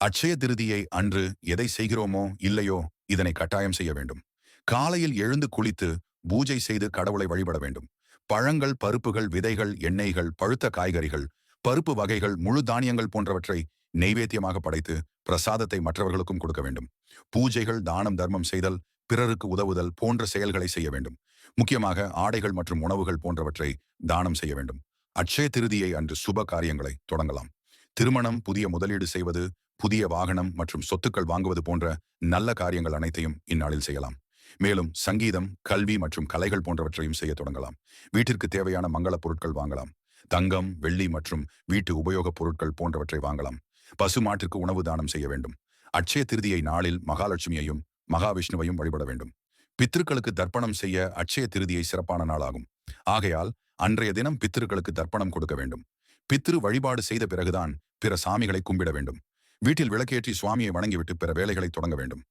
அட்சய திருதியை அன்று எதை செய்கிறோமோ இல்லையோ இதனை கட்டாயம் செய்ய வேண்டும். காலையில் எழுந்து குளித்து பூஜை செய்து கடவுளை வழிபட வேண்டும். பழங்கள் பருப்புகள் விதைகள் எண்ணெய்கள் பழுத்த காய்கறிகள் பருப்பு வகைகள் முழு தானியங்கள் போன்றவற்றை நெய்வேத்தியமாக படைத்து பிரசாதத்தை மற்றவர்களுக்கும் கொடுக்க வேண்டும். பூஜைகள் தானம் தர்மம் செய்தல் பிறருக்கு உதவுதல் போன்ற செயல்களை செய்ய வேண்டும். முக்கியமாக ஆடைகள் மற்றும் உணவுகள் போன்றவற்றை தானம் செய்ய வேண்டும். அட்சய திருதியை அன்று சுப காரியங்களை தொடங்கலாம். திருமணம் புதிய முதலீடு செய்வது புதிய வாகனம் மற்றும் சொத்துக்கள் வாங்குவது போன்ற நல்ல காரியங்கள் அனைத்தையும் இந்நாளில் செய்யலாம். மேலும் சங்கீதம் கல்வி மற்றும் கலைகள் போன்றவற்றையும் செய்ய தொடங்கலாம். வீட்டிற்கு தேவையான மங்கள பொருட்கள் வாங்கலாம். தங்கம் வெள்ளி மற்றும் வீட்டு உபயோகப் பொருட்கள் போன்றவற்றை வாங்கலாம். பசு மாட்டிற்கு உணவு தானம் செய்ய வேண்டும். அட்சய திருதியை நாளில் மகாலட்சுமியையும் மகாவிஷ்ணுவையும் வழிபட வேண்டும். பித்திருக்களுக்கு தர்ப்பணம் செய்ய அட்சய திருதியை சிறப்பான நாளாகும். ஆகையால் அன்றைய தினம் பித்திருக்களுக்கு தர்ப்பணம் கொடுக்க வேண்டும். பித்திரு வழிபாடு செய்த பிறகுதான் பிற சாமிகளை கும்பிட வேண்டும். வீட்டில் விளக்கேற்றி சுவாமியை வணங்கிவிட்டு பிற வேலைகளை தொடங்க வேண்டும்.